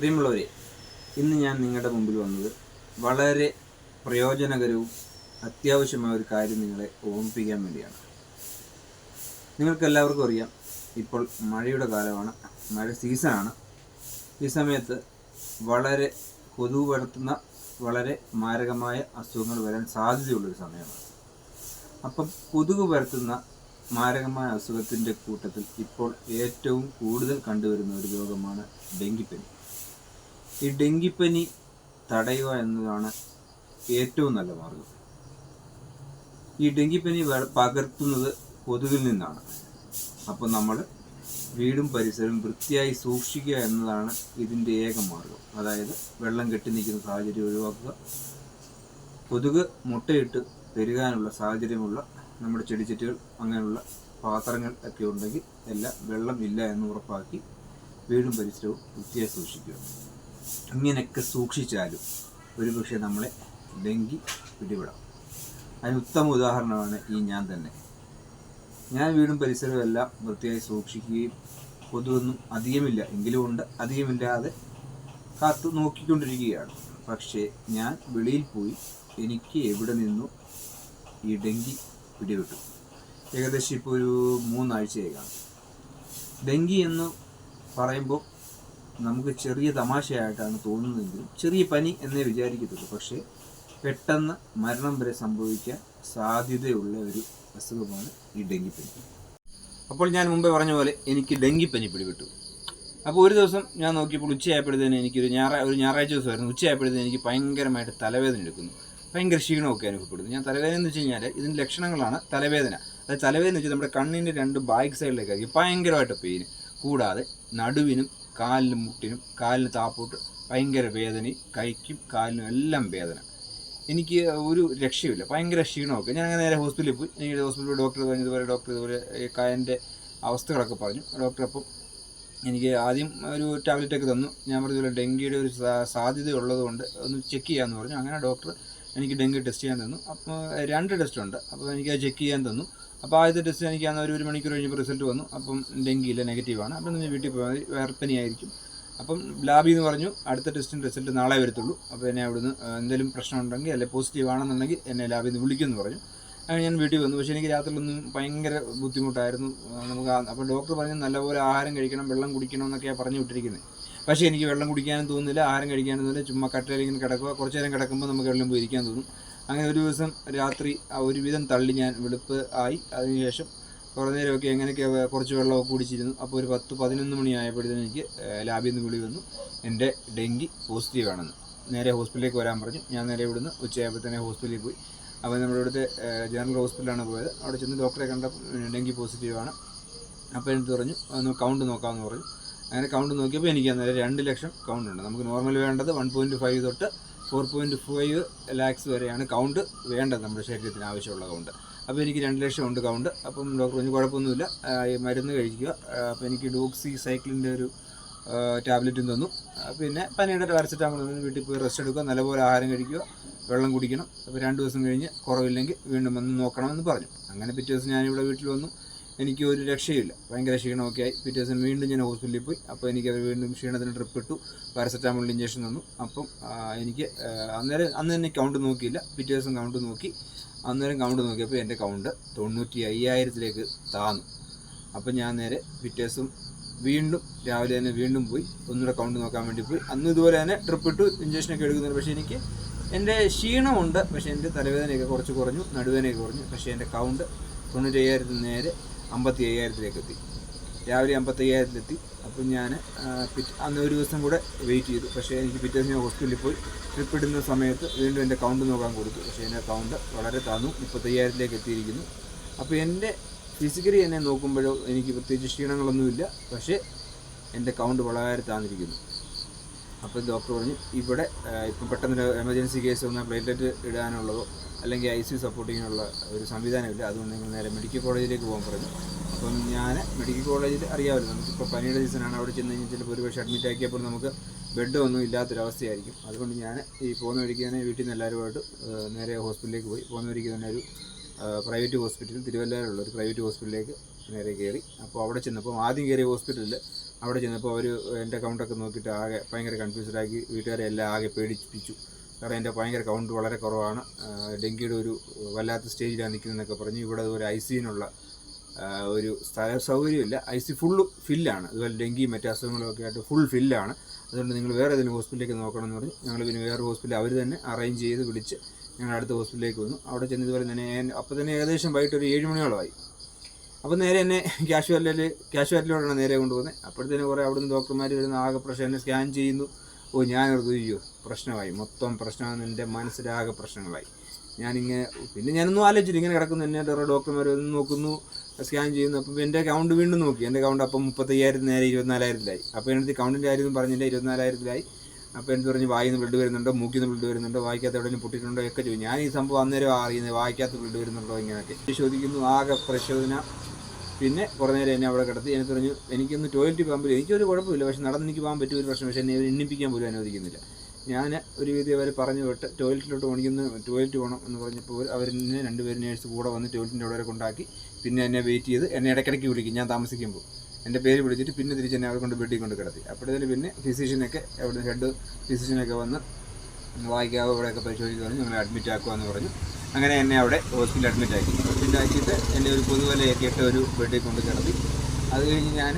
പ്രിയമുള്ളവരെ ഇന്ന് ഞാൻ നിങ്ങളുടെ മുമ്പിൽ വന്നത് വളരെ പ്രയോജനകരവും അത്യാവശ്യമായ ഒരു കാര്യം നിങ്ങളെ ഓർമ്മിപ്പിക്കാൻ വേണ്ടിയാണ്. നിങ്ങൾക്കെല്ലാവർക്കും അറിയാം ഇപ്പോൾ മഴയുടെ കാലമാണ് മഴ സീസണാണ്. ഈ സമയത്ത് വളരെ കൊതുക് പരത്തുന്ന വളരെ മാരകമായ അസുഖങ്ങൾ വരാൻ സാധ്യതയുള്ളൊരു സമയമാണ്. അപ്പം കൊതുക് പരത്തുന്ന മാരകമായ അസുഖത്തിന്റെ കൂട്ടത്തിൽ ഇപ്പോൾ ഏറ്റവും കൂടുതൽ കണ്ടുവരുന്ന ഒരു രോഗമാണ് ഡെങ്കിപ്പനി. ഈ ഡെങ്കിപ്പനി തടയുക എന്നതാണ് ഏറ്റവും നല്ല മാർഗം. ഈ ഡെങ്കിപ്പനി പകർത്തുന്നത് കൊതുകിൽ നിന്നാണ്. അപ്പോൾ നമ്മൾ വീടും പരിസരവും വൃത്തിയായി സൂക്ഷിക്കുക എന്നതാണ് ഇതിന്റെ ഏക മാർഗം. അതായത് വെള്ളം കെട്ടി നിൽക്കുന്ന സാഹചര്യം ഒഴിവാക്കുക. കൊതുക് മുട്ടയിട്ട് പെരുകാനുള്ള സാഹചര്യമുള്ള നമ്മുടെ ചെടിച്ചട്ടികൾ അങ്ങനെയുള്ള പാത്രങ്ങൾ ഒക്കെ ഉണ്ടെങ്കിൽ എല്ലാം വെള്ളം ഇല്ല എന്ന് ഉറപ്പാക്കി വീടും പരിസരവും വൃത്തിയായി സൂക്ഷിക്കുക. ഇങ്ങനെയൊക്കെ സൂക്ഷിച്ചാലും ഒരുപക്ഷെ നമ്മളെ ഡെങ്കി പിടിപെടാം. അതിന് ഉത്തമ ഉദാഹരണമാണ് ഈ ഞാൻ തന്നെ. ഞാൻ വീടും പരിസരവും എല്ലാം വൃത്തിയായി സൂക്ഷിക്കുകയും കൊതുകൊന്നും അധികമില്ല എങ്കിലും ഉണ്ട്. അധികമില്ലാതെ കാത്തു നോക്കിക്കൊണ്ടിരിക്കുകയാണ്. പക്ഷേ ഞാൻ വെളിയിൽ പോയി എനിക്ക് എവിടെ നിന്നു ഈ ഡെങ്കി പിടിപെട്ടു. ഏകദേശം ഇപ്പോൾ ഒരു മൂന്നാഴ്ചയായി കാണും ഡെങ്കി എന്ന് പറയുമ്പോൾ നമുക്ക് ചെറിയ തമാശയായിട്ടാണ് തോന്നുന്നതെങ്കിലും ചെറിയ പനി എന്നേ വിചാരിക്കത്തുള്ളൂ. പക്ഷേ പെട്ടെന്ന് മരണം വരെ സംഭവിക്കാൻ സാധ്യതയുള്ള ഒരു അസുഖമാണ് ഈ ഡെങ്കിപ്പനി. അപ്പോൾ ഞാൻ മുമ്പേ പറഞ്ഞ പോലെ എനിക്ക് ഡെങ്കിപ്പനി പിടിപെട്ടു. അപ്പോൾ ഒരു ദിവസം ഞാൻ നോക്കിയപ്പോൾ ഉച്ചയായപ്പോഴത്തേന് എനിക്കൊരു ഞായറാ ഒരു ഞായറാഴ്ച ദിവസമായിരുന്നു. ഉച്ചയായപ്പോഴത്തേന് എനിക്ക് ഭയങ്കരമായിട്ട് തലവേദന എടുക്കുന്നു. ഭയങ്കര ക്ഷീണമൊക്കെ അനുഭവപ്പെടുന്നു. ഞാൻ തലവേദന എന്ന് വെച്ച് കഴിഞ്ഞാൽ ഇതിന്റെ ലക്ഷണങ്ങളാണ് തലവേദന. അതായത് തലവേദന വെച്ചാൽ നമ്മുടെ കണ്ണിന്റെ രണ്ട് ബാക്ക് സൈഡിലേക്കായിരിക്കും. ഭയങ്കരമായിട്ട് പെയിന്. കൂടാതെ നടുവിനും കാലിനും മുട്ടിനും കാലിന് താപ്പോട്ട് ഭയങ്കര വേദനയും കൈക്കും കാലിനും എല്ലാം വേദന. എനിക്ക് ഒരു രക്ഷയുമില്ല. ഭയങ്കര ക്ഷീണമൊക്കെ. ഞാൻ അങ്ങനെ നേരെ ഹോസ്പിറ്റലിൽ പോയി. എനിക്ക് ഹോസ്പിറ്റലിൽ ഡോക്ടർ പറഞ്ഞു ഇതുപോലെ ഡോക്ടർ ഇതുപോലെ കായന്റെ അവസ്ഥകളൊക്കെ പറഞ്ഞു. ഡോക്ടർ അപ്പം എനിക്ക് ആദ്യം ഒരു ടാബ്ലറ്റൊക്കെ തന്നു. ഞാൻ പറഞ്ഞ ഡെങ്കിയുടെ ഒരു സാധ്യത ഉള്ളതുകൊണ്ട് ഒന്ന് ചെക്ക് ചെയ്യാമെന്ന് പറഞ്ഞു. അങ്ങനെ ഡോക്ടർ എനിക്ക് ഡെങ്കി ടെസ്റ്റ് ചെയ്യാൻ തന്നു. അപ്പോൾ രണ്ട് ടെസ്റ്റ് ഉണ്ട്. അപ്പോൾ എനിക്ക് അത് ചെക്ക് ചെയ്യാൻ തന്നു. അപ്പോൾ ആദ്യത്തെ ടെസ്റ്റ് എനിക്ക് അന്ന് ഒരു ഒരു മണിക്കൂർ കഴിഞ്ഞപ്പോൾ റിസൾട്ട് വന്നു. അപ്പം ഡെങ്കി ഇല്ല നെഗറ്റീവാണ് അപ്പം നിങ്ങൾ വീട്ടിൽ പോയാൽ മതി. വേർപ്പനിയായിരിക്കും. അപ്പം ലാബിൽ എന്ന് പറഞ്ഞു അടുത്ത ടെസ്റ്റിന്റെ റിസൾട്ട് നാളെ വരത്തുള്ളൂ. അപ്പോൾ എന്നെ അവിടുന്ന് എന്തെങ്കിലും പ്രശ്നമുണ്ടെങ്കിൽ അല്ലെങ്കിൽ പോസിറ്റീവ് ആണെന്നുണ്ടെങ്കിൽ എന്നെ ലാബിൽ നിന്ന് വിളിക്കുമെന്ന് പറഞ്ഞു. അങ്ങനെ ഞാൻ വീട്ടിൽ വന്നു. പക്ഷേ എനിക്ക് രാത്രിയിലൊന്നും ഭയങ്കര ബുദ്ധിമുട്ടായിരുന്നു. നമുക്ക് അപ്പോൾ ഡോക്ടർ പറഞ്ഞു നല്ലപോലെ ആഹാരം കഴിക്കണം വെള്ളം കുടിക്കണം എന്നൊക്കെയാണ് പറഞ്ഞു വിട്ടിരിക്കുന്നത് പക്ഷേ എനിക്ക് വെള്ളം കുടിക്കാനും തോന്നുന്നില്ല ആഹാരം കഴിക്കാനും തോന്നില്ല ചുമ്മാ കട്ടയിൽ ഇങ്ങനെ കിടക്കുക. കുറച്ച് നേരം കിടക്കുമ്പോൾ നമുക്ക് വെള്ളം പോയി ഇരിക്കാൻ തോന്നും. അങ്ങനെ ഒരു ദിവസം രാത്രി ഒരുവിധം തള്ളി ഞാൻ വെളുപ്പ് ആയി. അതിനുശേഷം കുറേ നേരമൊക്കെ എങ്ങനെയൊക്കെ കുറച്ച് വെള്ളമൊക്കെ കുടിച്ചിരുന്നു. അപ്പോൾ ഒരു പത്ത് പതിനൊന്ന് മണി ആയപ്പോഴത്തേനും എനിക്ക് ലാബിൽ നിന്ന് വിളി വന്നു. എന്റെ ഡെങ്കി പോസിറ്റീവാണെന്ന് നേരെ ഹോസ്പിറ്റലിലേക്ക് വരാൻ പറഞ്ഞു. ഞാൻ നേരെ ഇവിടുന്ന് ഉച്ചയായപ്പോൾ തന്നെ ഹോസ്പിറ്റലിൽ പോയി. അപ്പോൾ നമ്മുടെ ഇവിടുത്തെ ജനറൽ ഹോസ്പിറ്റലാണ് പോയത്. അവിടെ ചെന്ന് ഡോക്ടറെ കണ്ട ഡെങ്കി പോസിറ്റീവ് ആണ്. അപ്പോൾ എനിക്ക് പറഞ്ഞു ഒന്ന് കൗണ്ട് നോക്കാമെന്ന് പറഞ്ഞു. അങ്ങനെ കൗണ്ട് നോക്കിയപ്പോൾ എനിക്ക് അന്നേരം രണ്ട് ലക്ഷം കൗണ്ട് ഉണ്ട്. നമുക്ക് നോർമൽ വേണ്ടത് വൺ പോയിന്റ് ഫൈവ് തൊട്ട് ഫോർ പോയിന്റ് ഫൈവ് ലാക്സ് വരെയാണ് കൗണ്ട് വേണ്ടത് നമ്മുടെ ശരീരത്തിന് ആവശ്യമുള്ള കൗണ്ട് അപ്പോൾ എനിക്ക് രണ്ട് ലക്ഷം ഉണ്ട് കൗണ്ട് അപ്പം ഡോക്ടർ പറഞ്ഞു കുഴപ്പമൊന്നുമില്ല. മരുന്ന് കഴിക്കുക. അപ്പോൾ എനിക്ക് ഡോക്സി സൈക്കിളിന്റെ ഒരു ടാബ്ലറ്റും തന്നു. പിന്നെ പനിയുടെ പാരസെറ്റാമോൾ തന്നു. വീട്ടിൽ പോയി റെസ്റ്റ് എടുക്കുക. നല്ലപോലെ ആഹാരം കഴിക്കുക. വെള്ളം കുടിക്കണം. അപ്പോൾ രണ്ട് ദിവസം കഴിഞ്ഞ് കുറവില്ലെങ്കിൽ വീണ്ടും വന്ന് നോക്കണമെന്ന് പറഞ്ഞു. അങ്ങനെ പിറ്റേ ദിവസം ഞാനിവിടെ വീട്ടിൽ വന്നു. എനിക്ക് ഒരു രക്ഷയില്ല ഭയങ്കര ക്ഷീണമൊക്കെ ആയി. പിറ്റേ ദിവസം വീണ്ടും ഞാൻ ഹോസ്പിറ്റലിൽ പോയി. അപ്പോൾ എനിക്കത് വീണ്ടും ക്ഷീണത്തിന് ട്രിപ്പ് ഇട്ടു. പാരസെറ്റാമോൾ ഇഞ്ചക്ഷൻ തന്നു. അപ്പം എനിക്ക് അന്നേരം അന്ന് തന്നെ കൗണ്ട് നോക്കിയില്ല. പിറ്റേ ദിവസം കൗണ്ട് നോക്കി. അന്നേരം കൗണ്ട് നോക്കിയപ്പോൾ എന്റെ കൗണ്ട് തൊണ്ണൂറ്റി അയ്യായിരത്തിലേക്ക് താന്നു. അപ്പം ഞാൻ നേരെ പിറ്റേ ദിവസം വീണ്ടും രാവിലെ തന്നെ വീണ്ടും പോയി. ഒന്നുകൂടെ കൗണ്ട് നോക്കാൻ വേണ്ടി പോയി. അന്ന് ഇതുപോലെ തന്നെ ട്രിപ്പ് ഇട്ടു. ഇഞ്ചക്ഷനൊക്കെ എടുക്കുന്നുണ്ട്. പക്ഷേ എനിക്ക് എന്റെ ക്ഷീണമുണ്ട്. പക്ഷേ എന്റെ തലവേദനയൊക്കെ കുറച്ച് കുറഞ്ഞു. നടുവേദനയൊക്കെ കുറഞ്ഞു. പക്ഷേ എന്റെ കൗണ്ട് തൊണ്ണൂറ്റി അയ്യായിരത്തിന് നേരെ അമ്പത്തി അയ്യായിരത്തിലേക്ക് എത്തി രാവിലെ അമ്പത്തി അയ്യായിരത്തിലെത്തി അപ്പം ഞാൻ പിറ്റ് അന്ന് ഒരു ദിവസം കൂടെ വെയിറ്റ് ചെയ്തു. പക്ഷേ എനിക്ക് പിറ്റേ ദിവസം ഹോസ്പിറ്റലിൽ പോയി. ട്രിപ്പ് ഇടുന്ന സമയത്ത് വീണ്ടും എന്റെ കൗണ്ട് നോക്കാൻ കൊടുത്തു. പക്ഷേ എന്റെ കൗണ്ട് വളരെ താന്നു. മുപ്പത്തയ്യായിരത്തിലേക്ക് എത്തിയിരിക്കുന്നു അപ്പോൾ എന്റെ ഫിസിക്കലി എന്നെ നോക്കുമ്പോഴോ എനിക്ക് പ്രത്യേകിച്ച് ക്ഷീണങ്ങളൊന്നുമില്ല. പക്ഷേ എന്റെ കൗണ്ട് വളരെ താന്നിരിക്കുന്നു. അപ്പോൾ ഡോക്ടർ പറഞ്ഞു ഇവിടെ ഇപ്പം പെട്ടെന്ന് എമർജൻസി കേസ് വന്നാൽ പ്ലേറ്റ്ലെറ്റ് ഇടാനുള്ളതോ അല്ലെങ്കിൽ ഐ സി സപ്പോർട്ടിങ്ങിനുള്ള ഒരു സംവിധാനമില്ല. അതുകൊണ്ട് നിങ്ങൾ നേരെ മെഡിക്കൽ കോളേജിലേക്ക് പോകാൻ പറഞ്ഞു അപ്പം ഞാൻ മെഡിക്കൽ കോളേജിൽ അറിയാമല്ലോ നമുക്കിപ്പോൾ പനിയുടെ സീസണാണ്. അവിടെ ചെന്ന് കഴിഞ്ഞാൽ ചിലപ്പോൾ ഒരു പക്ഷേ അഡ്മിറ്റ് ആക്കിയപ്പോൾ നമുക്ക് ബെഡ് ഒന്നും ഇല്ലാത്തൊരവസ്ഥയായിരിക്കും. അതുകൊണ്ട് ഞാൻ ഈ പോകുന്ന വഴിക്ക് തന്നെ വീട്ടിൽ നിന്ന് എല്ലാവരുമായിട്ട് നേരെ ഹോസ്പിറ്റലിലേക്ക് പോയി. പോകുന്ന വഴിക്ക് തന്നെ ഒരു പ്രൈവറ്റ് ഹോസ്പിറ്റൽ തിരുവല്ലയിലുള്ള ഒരു പ്രൈവറ്റ് ഹോസ്പിറ്റലിലേക്ക് നേരെ കയറി. അപ്പോൾ അവിടെ ചെന്നപ്പോൾ ആദ്യം കയറിയ ഹോസ്പിറ്റലിൽ അവിടെ ചെന്നപ്പോൾ അവർ എന്റെ അക്കൗണ്ടൊക്കെ നോക്കിയിട്ട് ആകെ ഭയങ്കര കൺഫ്യൂസ്ഡ് ആക്കി. വീട്ടുകാരെ എല്ലാം ആകെ പേടിപ്പിച്ചു. കാരണം എന്റെ ഭയങ്കര കൗണ്ട് വളരെ കുറവാണ്. ഡെങ്കിയുടെ ഒരു വല്ലാത്ത സ്റ്റേജിലാണ് നിൽക്കുന്നതെന്നൊക്കെ പറഞ്ഞു. ഇവിടെ ഒരു ഐ സിയിനുള്ള ഒരു സ്ഥല സൗകര്യമില്ല. ഐ സി ഫുള്ള് ഫില്ലാണ്. അതുപോലെ ഡെങ്കി മറ്റു അസുഖങ്ങളൊക്കെ ആയിട്ട് ഫുൾ ഫില്ലാണ്. അതുകൊണ്ട് നിങ്ങൾ വേറെ ഏതെങ്കിലും ഹോസ്പിറ്റലിലേക്ക് നോക്കണം എന്ന് പറഞ്ഞ് ഞങ്ങൾ പിന്നെ വേറെ ഹോസ്പിറ്റൽ അവർ തന്നെ അറേഞ്ച് ചെയ്ത് വിളിച്ച് ഞങ്ങൾ അടുത്ത ഹോസ്പിറ്റലിലേക്ക് വന്നു. അവിടെ ചെന്ന് ഇതുപോലെ തന്നെ അപ്പോൾ തന്നെ ഏകദേശം വൈകിട്ട് ഒരു ഏഴ് മണിയോളമായി. അപ്പോൾ നേരെ എന്നെ ക്യാഷ്വാലിറ്റിയിൽ കാഷ്വാലിറ്റിയിലോട്ടാണ് നേരെ കൊണ്ടുപോകുന്നത്. അപ്പോഴത്തേനും കുറേ അവിടുന്ന് ഡോക്ടർമാർ വരുന്ന ആകെ എന്നെ സ്കാൻ ചെയ്യുന്നു. ഓ ഞാനോർത്ത് അയ്യോ പ്രശ്നമായി. മൊത്തം പ്രശ്നമാണ് എന്റെ മനസ്സിലാകെ പ്രശ്നങ്ങളായി. ഞാനിങ്ങനെ പിന്നെ ഞാനൊന്നും ആലോചിച്ചില്ല. ഇങ്ങനെ കിടക്കുന്നു. എന്നെ ഓരോ ഡോക്ടർമാർ ഒന്ന് നോക്കുന്നു സ്കാൻ ചെയ്യുന്നു. അപ്പം എന്റെ അക്കൗണ്ട് വീണ്ടും നോക്കി. എന്റെ അക്കൗണ്ട് അപ്പം മുപ്പത്തയ്യായിരത്തി നേരെ ഇരുപത്തിനാലായിരത്തിലായി. അപ്പോൾ എന്റെ അക്കൗണ്ടിന്റെ കാര്യമൊന്നും പറഞ്ഞില്ല ഇരുപത്തിനാലായിരത്തിലായി. അപ്പോൾ എനിക്ക് പറഞ്ഞ് വായിന്ന് ബ്ലഡ് വരുന്നുണ്ടോ മൂക്കിന്ന് ബ്ലഡ് വരുന്നുണ്ടോ വായിക്കാത്ത എവിടെയെങ്കിലും പൊട്ടിയിട്ടുണ്ടോ ഒക്കെ ചോദിച്ചു. ഞാൻ ഈ സംഭവം അന്നേരം അറിയുന്നത് വായിക്കാത്ത ബ്ലഡ് വരുന്നുണ്ടോ ഇങ്ങനെയൊക്കെ. പരിശോധിക്കുന്നു ആകെ പരിശോധന പിന്നെ കുറേ നേരം എന്നെ അവിടെ കിടത്തി എന്നെ പറഞ്ഞു എനിക്കൊന്ന് ടോയ്ലറ്റ് പോകാൻ പറ്റും എനിക്കൊരു കുഴപ്പമില്ല. പക്ഷെ നടന്ന് എനിക്ക് പോകാൻ പറ്റും ഒരു പ്രശ്നം. പക്ഷേ എന്നെ എണ്ണിപ്പിക്കാൻ പോലും അനുവദിക്കുന്നില്ല. ഞാൻ ഒരു വിധി അവർ പറഞ്ഞു വിട്ട് ടോയ്ലറ്റിലോട്ട് ഓടിക്കുന്ന ടോയ്ലറ്റ് പോകണം എന്ന് പറഞ്ഞപ്പോൾ അവർ എന്നെ രണ്ടുപേരും നേഴ്സ് കൂടെ വന്ന് ടോയ്ലറ്റിന്റെ അവിടെ വരെ കൊണ്ടാക്കി പിന്നെ എന്നെ വെയിറ്റ് ചെയ്ത് എന്നെ ഇടയ്ക്കിടയ്ക്ക് വിളിക്കും. ഞാൻ താമസിക്കുമ്പോൾ. എന്റെ പേര് വിളിച്ചിട്ട് പിന്നെ തിരിച്ച് എന്നെ അവിടെ കൊണ്ട് ബെഡിൽ കൊണ്ട് കിടത്തി. അപ്പോഴത്തേന് പിന്നെ ഫിസിഷ്യനൊക്കെ അവിടെ ഹെഡ് ഫിസിഷ്യനൊക്കെ വന്ന് വായിക്കാവോ ഇവിടെയൊക്കെ പരിശോധിച്ച് പറഞ്ഞു ഞങ്ങളെ അഡ്മിറ്റ് ആക്കുക എന്ന് പറഞ്ഞു. അങ്ങനെ എന്നെ അവിടെ ഹോസ്പിറ്റലിൽ അഡ്മിറ്റ് ആക്കി. ആക്കിയിട്ട് എന്റെ ഒരു ഏറ്റിയിട്ട് ഒരു ബെഡിൽ കൊണ്ട് കിടത്തി. അത് കഴിഞ്ഞ് ഞാൻ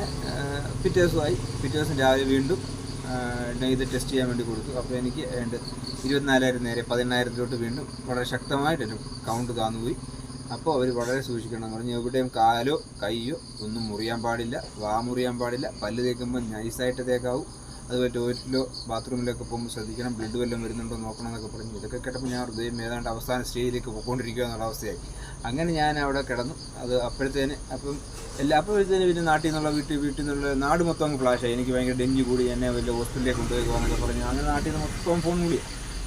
പിറ്റേ ദിവസമായി പിറ്റേ ദിവസം രാവിലെ വീണ്ടും ഇത് ടെസ്റ്റ് ചെയ്യാൻ വേണ്ടി കൊടുത്തു. അപ്പോൾ എനിക്ക് ഏതാണ്ട് ഇരുപത്തിനാലായിരം നേരെ പതിനെണ്ണായിരത്തിലോട്ട് വീണ്ടും വളരെ ശക്തമായിട്ട് എന്റെ കൗണ്ട് താന്നുപോയി. അപ്പോൾ അവർ വളരെ സൂക്ഷിക്കണം എന്ന് പറഞ്ഞു. എവിടെയും കാലോ കൈയോ ഒന്നും മുറിയാൻ പാടില്ല വാ മുറിയാൻ പാടില്ല. പല്ല് തേക്കുമ്പോൾ നൈസായിട്ട് തേക്കാവും. അതുപോലെ ടോയ്ലറ്റിലോ ബാത്റൂമിലൊക്കെ പോകുമ്പോൾ ശ്രദ്ധിക്കണം ബ്ലഡ് വല്ലതും വരുന്നുണ്ടോ നോക്കണം എന്നൊക്കെ പറഞ്ഞു ഇതൊക്കെ കേട്ടപ്പോൾ ഞാൻ ഹൃദയം ഏതാണ്ട് അവസാന സ്റ്റേജിലേക്ക് പോയിക്കൊണ്ടിരിക്കുക എന്നുള്ള അവസ്ഥയായി. അങ്ങനെ ഞാൻ അവിടെ കിടന്നു. അത് അപ്പോഴത്തേന് അപ്പം എല്ലാ അപ്പോഴത്തേന് പിന്നെ നാട്ടിൽ നിന്നുള്ള വീട്ടിൽ വീട്ടിൽ നിന്നുള്ള നാട് മൊത്തം അങ്ങ് ഫ്ലാഷായി എനിക്ക് ഭയങ്കര ഡെങ്കി കൂടി എന്നെ വലിയ ഹോസ്പിറ്റലിലേക്ക് കൊണ്ടുപോയി പോകാനൊക്കെ പറഞ്ഞു അങ്ങനെ നാട്ടിൽ നിന്ന് മൊത്തം ഫോൺ കൂടി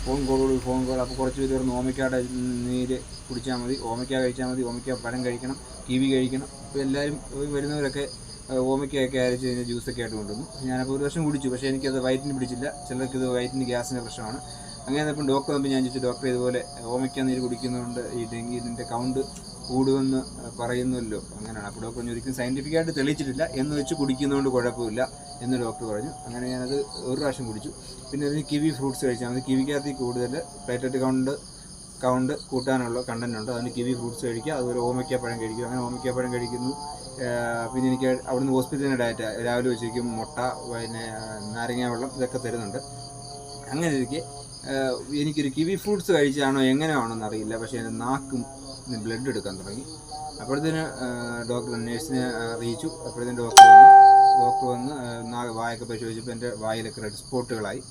ഫോൺ കോൾ ഫോൺ കോൾ അപ്പോൾ കുറച്ച് പേര് പറഞ്ഞു ഓമയ്ക്കയുടെ നീര് കുടിച്ചാൽ മതി ഓമയ്ക്ക കഴിച്ചാൽ മതി ഓമയ്ക്ക പഴം കഴിക്കണം കിവി കഴിക്കണം. അപ്പോൾ എല്ലാവരും വരുന്നവരൊക്കെ ഏഹ്, ഓമയ്ക്കയൊക്കെ അരച്ച് കഴിഞ്ഞാൽ ജ്യൂസൊക്കെ ആയിട്ട് കൊണ്ടുവന്നു. ഞാനപ്പോൾ ഒരു വർഷം കുടിച്ചു. പക്ഷേ എനിക്കത് വയറ്റിന് പിടിച്ചില്ല. ചിലർക്ക് ഇത് വയറ്റിന് ഗ്യാസിന്റെ പ്രശ്നമാണ്. അങ്ങനെ ഇപ്പം ഡോക്ടർ വന്നപ്പോൾ ഞാൻ ചോദിച്ചു ഡോക്ടർ ഇതുപോലെ ഓമയ്ക്ക നീര് കുടിക്കുന്നതുകൊണ്ട് ഈ ഡെങ്കി ഇതിന്റെ കൗണ്ട് കൂടുമെന്ന് പറയുന്നല്ലോ. അങ്ങനെയാണ്. അപ്പോൾ ഡോക്ടർ പറഞ്ഞു ഒരിക്കലും സയന്റിഫിക്കായിട്ട് തെളിയിച്ചിട്ടില്ല. എന്ന് വെച്ച് കുടിക്കുന്നതുകൊണ്ട് കുഴപ്പമില്ല. എന്ന് ഡോക്ടർ പറഞ്ഞു. അങ്ങനെ ഞാനത് ഒരു പ്രാവശ്യം കുടിച്ചു. പിന്നെ അതിന് കിവി ഫ്രൂട്ട്സ് കഴിച്ചാൽ മതി കിവിക്കകത്ത് കൂടുതൽ പ്ലേറ്ററ്റ് കൗണ്ട് കൗണ്ട് കൂട്ടാനുള്ള കണ്ടന്റ് ഉണ്ട്. അതിന് കിവി ഫ്രൂട്ട്സ് കഴിക്കുക. അതുപോലെ ഓമയ്ക്കാപ്പഴം കഴിക്കുക. അങ്ങനെ ഓമയ്ക്കാപ്പഴം കഴിക്കുന്നു. പിന്നെ എനിക്ക് അവിടുന്ന് ഹോസ്പിറ്റലിന്റെ ഡയറ്റ് രാവിലെ വെച്ചിരിക്കും മുട്ട പിന്നെ നാരങ്ങ വെള്ളം ഇതൊക്കെ തരുന്നുണ്ട്. അങ്ങനെ ഇരിക്കെ എനിക്കൊരു കിവി ഫ്രൂട്ട്സ് കഴിച്ചാണോ എങ്ങനെയാണോ എന്നറിയില്ല പക്ഷേ എന്റെ നാക്കും ബ്ലഡ് എടുക്കാൻ തുടങ്ങി. അപ്പോഴത്തേന് ഡോക്ടർ നേഴ്സിനെ അറിയിച്ചു. അപ്പോഴത്തേന് ഡോക്ടർ വന്നു. ഡോക്ടർ വന്ന് വായൊക്കെ പരിശോധിച്ചപ്പോൾ എന്റെ വായിലൊക്കെ റെഡ് സ്പോട്ടുകളായി.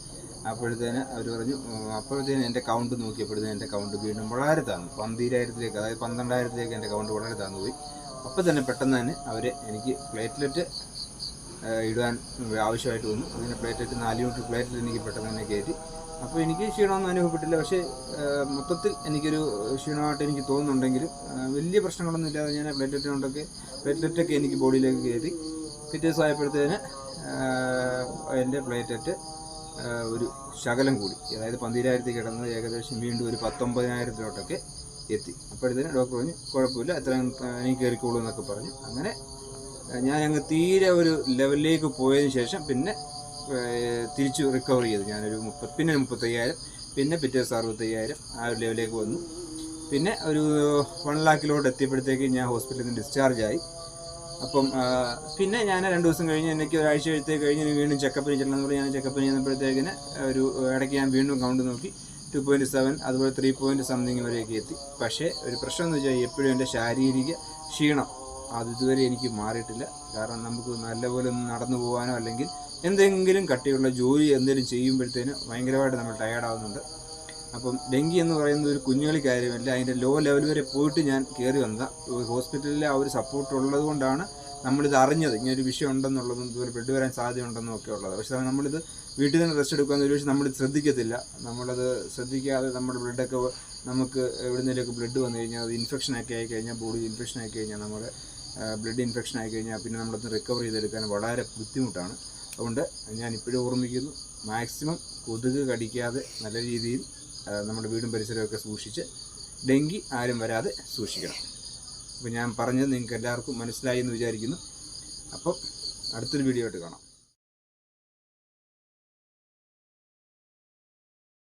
അപ്പോഴത്തേന് അവർ പറഞ്ഞു അപ്പോഴത്തേന് എന്റെ കൗണ്ട് നോക്കിയപ്പോഴത്തേന് എന്റെ കൗണ്ട് വീണ്ടും വളരെ താന്നു പന്തിരായിരത്തിലേക്ക് അതായത് പന്ത്രണ്ടായിരത്തിലേക്ക് എന്റെ കൗണ്ട് വളരെ താന്നു പോയി. അപ്പോൾ തന്നെ പെട്ടെന്ന് തന്നെ അവർ എനിക്ക് പ്ലേറ്റ്ലെറ്റ് ഇടാൻ ആവശ്യമായിട്ട് വന്നു. അതിന് പ്ലേറ്റ്ലെറ്റ് നാല് യൂണിറ്റ് പ്ലേറ്റ്ലെറ്റ് എനിക്ക് പെട്ടെന്ന് തന്നെ കയറ്റി. അപ്പോൾ എനിക്ക് ക്ഷീണമൊന്നും അനുഭവപ്പെട്ടില്ല. പക്ഷേ മൊത്തത്തിൽ എനിക്കൊരു ക്ഷീണമായിട്ട് എനിക്ക് തോന്നുന്നുണ്ടെങ്കിലും വലിയ പ്രശ്നങ്ങളൊന്നും ഇല്ലാതെ ഞാൻ പ്ലേറ്റ്ലെറ്റ് കൊണ്ടൊക്കെ പ്ലേറ്റ്ലെറ്റൊക്കെ എനിക്ക് ബോഡിയിലേക്ക് കയറ്റി. പിറ്റേ ദിവസം ആയപ്പോഴത്തേന് എന്റെ പ്ലേറ്റ്ലെറ്റ് ഒരു ശകലം കൂടി. അതായത് പന്തിരായിരത്തി കിടന്നത് ഏകദേശം വീണ്ടും ഒരു പത്തൊമ്പതിനായിരത്തിലോട്ടൊക്കെ എത്തി. അപ്പോഴത്തേന് ഡോക്ടർ പറഞ്ഞു കുഴപ്പമില്ല എത്രയും എനിക്ക് കയറിക്കോളൂ എന്നൊക്കെ പറഞ്ഞു. അങ്ങനെ ഞാൻ അങ്ങ് തീരെ ഒരു ലെവലിലേക്ക് പോയതിന് ശേഷം പിന്നെ തിരിച്ചു റിക്കവർ ചെയ്തു. ഞാനൊരു മുപ്പത് പിന്നെ മുപ്പത്തയ്യായിരം പിന്നെ പിറ്റേ ദിവസം അറുപത്തയ്യായിരം ആ ഒരു ലെവലിലേക്ക് വന്നു. പിന്നെ ഒരു വൺ ലാക്കിലോട്ട് എത്തിയപ്പോഴത്തേക്ക് ഞാൻ ഹോസ്പിറ്റലിൽ നിന്ന് ഡിസ്ചാർജായി അപ്പം പിന്നെ ഞാൻ രണ്ട് ദിവസം കഴിഞ്ഞ് എനിക്ക് ഒരാഴ്ച എഴുത്തേക്ക് കഴിഞ്ഞ് വീണ്ടും ചെക്കപ്പിന് ചെല്ലണം എന്ന് പറഞ്ഞ് ഞാൻ ചെക്കപ്പിന് ചെന്നപ്പോഴത്തേക്കിന് ഒരു ഇടയ്ക്ക് ഞാൻ വീണ്ടും കൗണ്ട് നോക്കി. ടു പോയിന്റ് സെവൻ അതുപോലെ ത്രീ പോയിന്റ് സംതിങ് വരെയൊക്കെ എത്തി. പക്ഷേ ഒരു പ്രശ്നം എന്ന് വെച്ചാൽ എപ്പോഴും എന്റെ ശാരീരിക ക്ഷീണം അത് ഇതുവരെ എനിക്ക് മാറിയിട്ടില്ല. കാരണം നമുക്ക് നല്ലപോലെ ഒന്ന് നടന്നു പോകാനോ അല്ലെങ്കിൽ എന്തെങ്കിലും കട്ടിയുള്ള ജോലി എന്തെങ്കിലും ചെയ്യുമ്പോഴത്തേന് ഭയങ്കരമായിട്ട് നമ്മൾ ടയേർഡാവുന്നുണ്ട് അപ്പം ഡെങ്കി എന്ന് പറയുന്നത് ഒരു കുഞ്ഞുകളി കാര്യമല്ല. അതിന്റെ ലോ ലെവൽ വരെ പോയിട്ട് ഞാൻ കയറി വന്നതാണ് ഹോസ്പിറ്റലിലെ ആ ഒരു സപ്പോർട്ട് ഉള്ളത് കൊണ്ടാണ് നമ്മളിത് അറിഞ്ഞത്. ഇങ്ങനെ ഒരു വിഷയം ഉണ്ടെന്നുള്ളതും ഇതുപോലെ ബ്ലഡ് വരാൻ സാധ്യതയുണ്ടെന്നും ഒക്കെ ഉള്ളത്. പക്ഷേ നമ്മളിത് വീട്ടിൽ നിന്ന് റെസ്റ്റ് എടുക്കുകയെന്ന് ഒരു പക്ഷേ നമ്മൾ ശ്രദ്ധിക്കത്തില്ല. നമ്മളത് ശ്രദ്ധിക്കാതെ നമ്മുടെ ബ്ലഡൊക്കെ നമുക്ക് എവിടുന്നേലൊക്കെ ബ്ലഡ് വന്നു കഴിഞ്ഞാൽ അത് ഇൻഫെക്ഷൻ ഒക്കെ ആയി കഴിഞ്ഞാൽ ബോഡി ഇൻഫെക്ഷൻ ആയി കഴിഞ്ഞാൽ നമ്മുടെ ബ്ലഡ് ഇൻഫെക്ഷൻ ആയി കഴിഞ്ഞാൽ പിന്നെ നമ്മളത് റിക്കവർ ചെയ്തെടുക്കാൻ വളരെ ബുദ്ധിമുട്ടാണ്. അതുകൊണ്ട് ഞാൻ ഇപ്പോഴും ഓർമ്മിക്കുന്നു മാക്സിമം കൊതുക് കടിക്കാതെ നല്ല രീതിയിൽ നമ്മുടെ വീടും പരിസരമൊക്കെ സൂക്ഷിച്ച് ഡെങ്കി ആരും വരാതെ സൂക്ഷിക്കണം. അപ്പോൾ ഞാൻ പറഞ്ഞത് നിങ്ങൾക്ക് എല്ലാവർക്കും മനസ്സിലായി എന്ന് വിചാരിക്കുന്നു. അപ്പം അടുത്തൊരു വീഡിയോ ആയിട്ട് കാണാം.